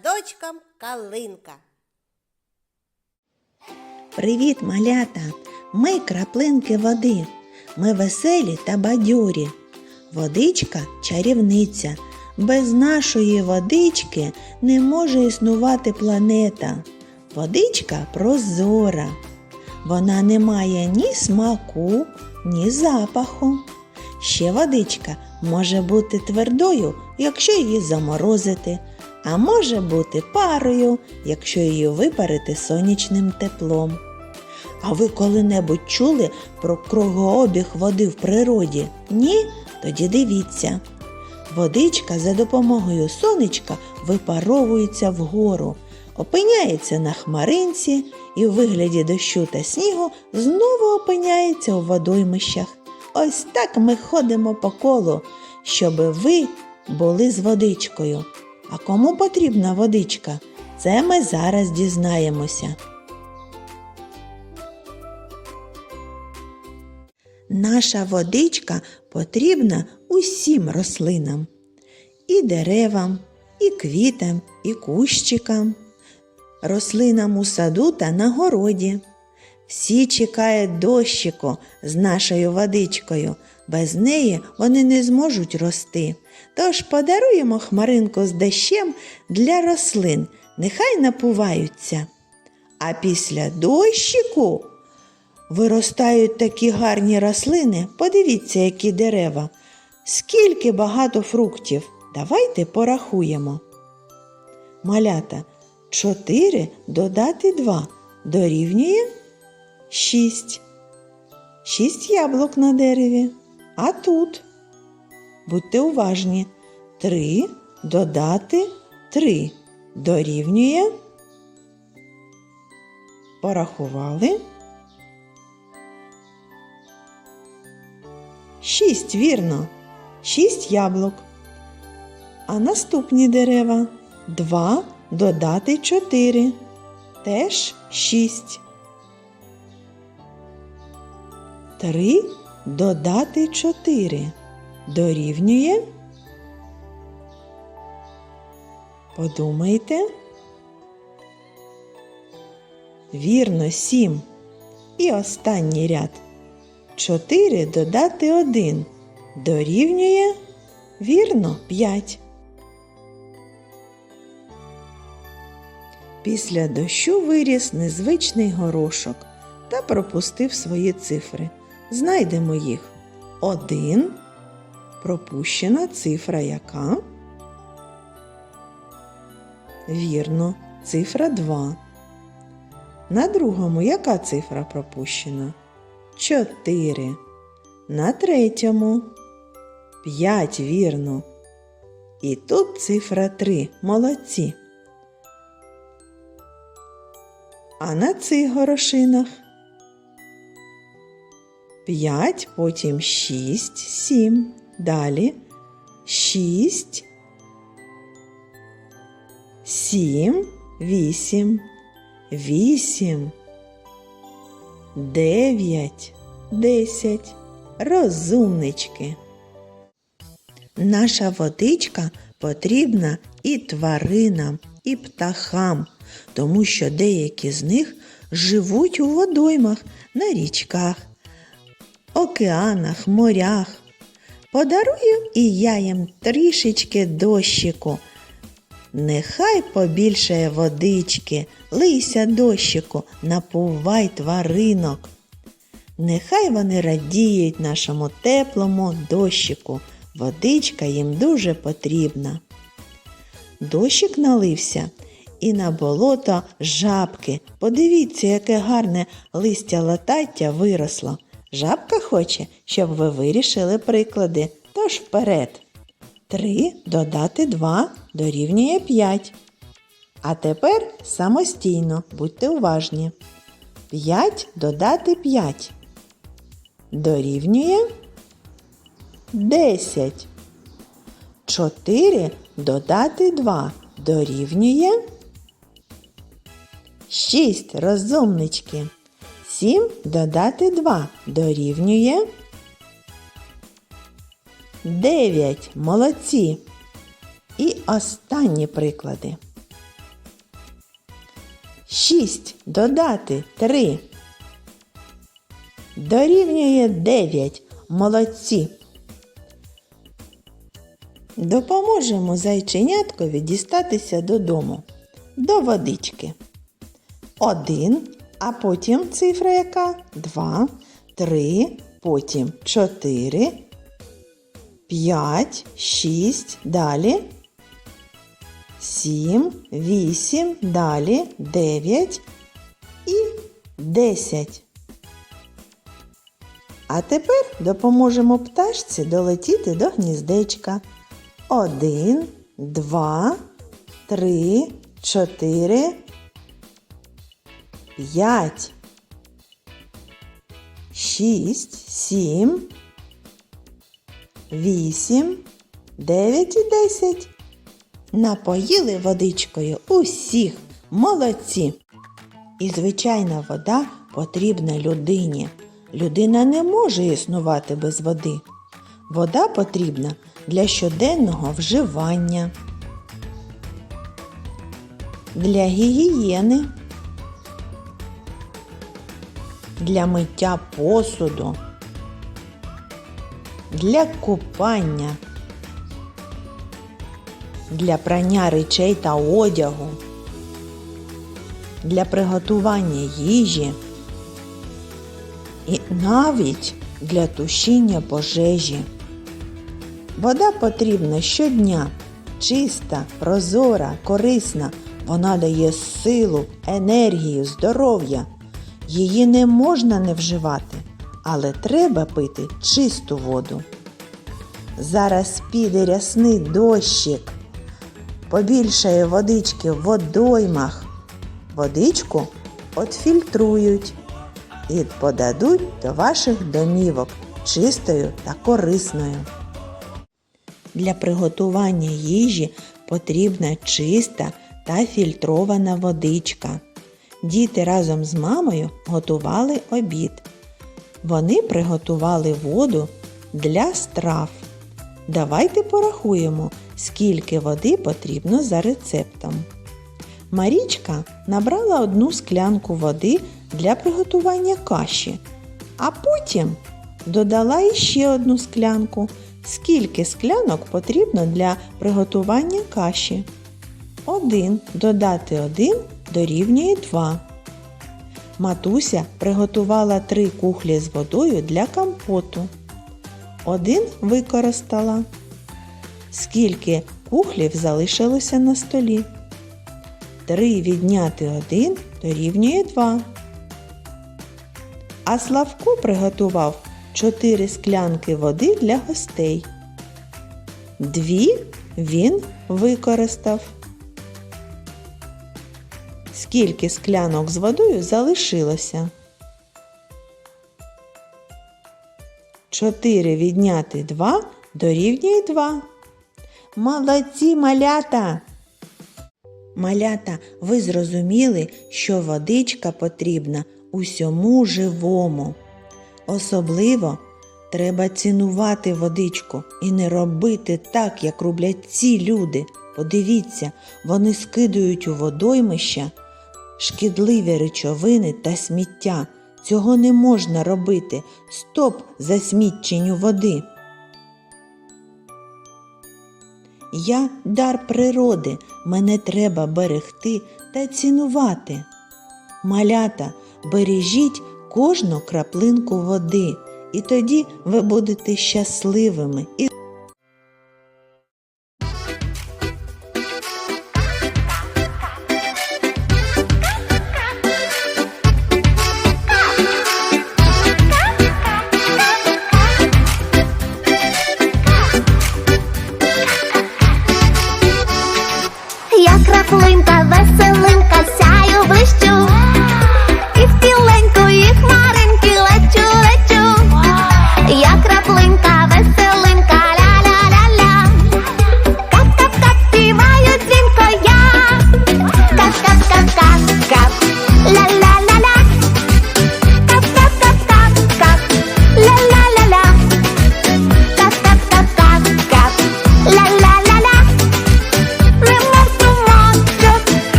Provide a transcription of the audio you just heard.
пташкам калинка. Привіт, малята! Ми краплинки води. Ми веселі та бадьорі. Водичка чарівниця. Без нашої водички не може існувати планета. Водичка прозора. Вона не має ні смаку, ні запаху. Ще водичка може бути твердою, якщо її заморозити, а може бути парою, якщо її випарити сонячним теплом. А ви коли-небудь чули про кругообіг води в природі? Ні? Тоді дивіться. Водичка за допомогою сонечка випаровується вгору, опиняється на хмаринці і в вигляді дощу та снігу знову опиняється у водоймищах. Ось так ми ходимо по колу, щоб ви були з водичкою. А кому потрібна водичка? Це ми зараз дізнаємося. Наша водичка потрібна усім рослинам, і деревам, і квітам, і кущикам, рослинам у саду та на городі. Всі чекають дощику з нашою водичкою. Без неї вони не зможуть рости. Тож подаруємо хмаринку з дощем для рослин, нехай напуваються. А після дощику виростають такі гарні рослини. Подивіться, які дерева. Скільки багато фруктів. Давайте порахуємо. Малята 4 додати 2 дорівнює 6. 6 яблук на дереві. А тут. Будьте уважні. 3 додати 3 дорівнює. Порахували. Шість, вірно. Шість яблук. А наступні дерева два додати чотири. Теж шість. Три додати чотири. Дорівнює. Подумайте. Вірно, сім. І останній ряд. 4 додати 1 дорівнює вірно 5. Після дощу виріс незвичний горошок та пропустив свої цифри. Знайдемо їх. 1 пропущена цифра яка? Вірно, цифра 2. На другому яка цифра пропущена? 4. На третьому 5, вірно. І тут цифра 3. Молодці. А на цих горошинах 5, потім 6, 7. Далі 6, 7, 8, 8. Дев'ять, десять. Розумнички. Наша водичка потрібна і тваринам, і птахам, тому що деякі з них живуть у водоймах, на річках, океанах, морях. Подарую і я їм трішечки дощику. Нехай побільшає водички, лийся дощику, напувай тваринок. Нехай вони радіють нашому теплому дощику. Водичка їм дуже потрібна. Дощик налився і на болото жабки. Подивіться, яке гарне листя латаття виросло. Жабка хоче, щоб ви вирішили приклади. Тож вперед. 3 додати 2 дорівнює 5. А тепер самостійно, будьте уважні. 5 додати 5 дорівнює 10. 4 додати 2 дорівнює 6. Розумнички. 7 додати 2 дорівнює 9. Молодці. І останні приклади. 6 додати 3. Дорівнює 9. Молодці. Допоможемо зайченяткові дістатися додому. До водички. Один, а потім цифра яка? Два, три, потім чотири, п'ять, шість, далі. Сім, вісім, далі, дев'ять і десять. А тепер допоможемо пташці долетіти до гніздечка. Один, два, три, чотири, п'ять, шість, сім, вісім, дев'ять і десять. Напоїли водичкою усіх молодці. І звичайна вода потрібна людині. Людина не може існувати без води. Вода потрібна для щоденного вживання, для гігієни, для миття посуду, для купання, для прання речей та одягу, для приготування їжі і навіть для тушіння пожежі. Вода потрібна щодня, чиста, прозора, корисна. Вона дає силу, енергію, здоров'я. Її не можна не вживати, але треба пити чисту воду. Зараз піде рясний дощик, побільшає водички в водоймах. Водичку отфільтрують і подадуть до ваших домівок чистою та корисною. Для приготування їжі потрібна чиста та фільтрована водичка. Діти разом з мамою готували обід. Вони приготували воду для страв. Давайте порахуємо, скільки води потрібно за рецептом. Марічка набрала одну склянку води для приготування каші, а потім додала іще одну склянку. Скільки склянок потрібно для приготування каші? 1 додати 1 дорівнює 2. Матуся приготувала 3 кухлі з водою для компоту. Один використала. Скільки кухлів залишилося на столі? 3 відняти 1 дорівнює 2. А Славко приготував 4 склянки води для гостей. Дві він використав. Скільки склянок з водою залишилося? 4 відняти 2 дорівнює 2. Молодці малята! Малята, ви зрозуміли, що водичка потрібна усьому живому. Особливо треба цінувати водичку і не робити так, як роблять ці люди. Подивіться, вони скидують у водоймища шкідливі речовини та сміття. Цього не можна робити. Стоп засміченню води. Я дар природи, мене треба берегти та цінувати. Малята, бережіть кожну краплинку води, і тоді ви будете щасливими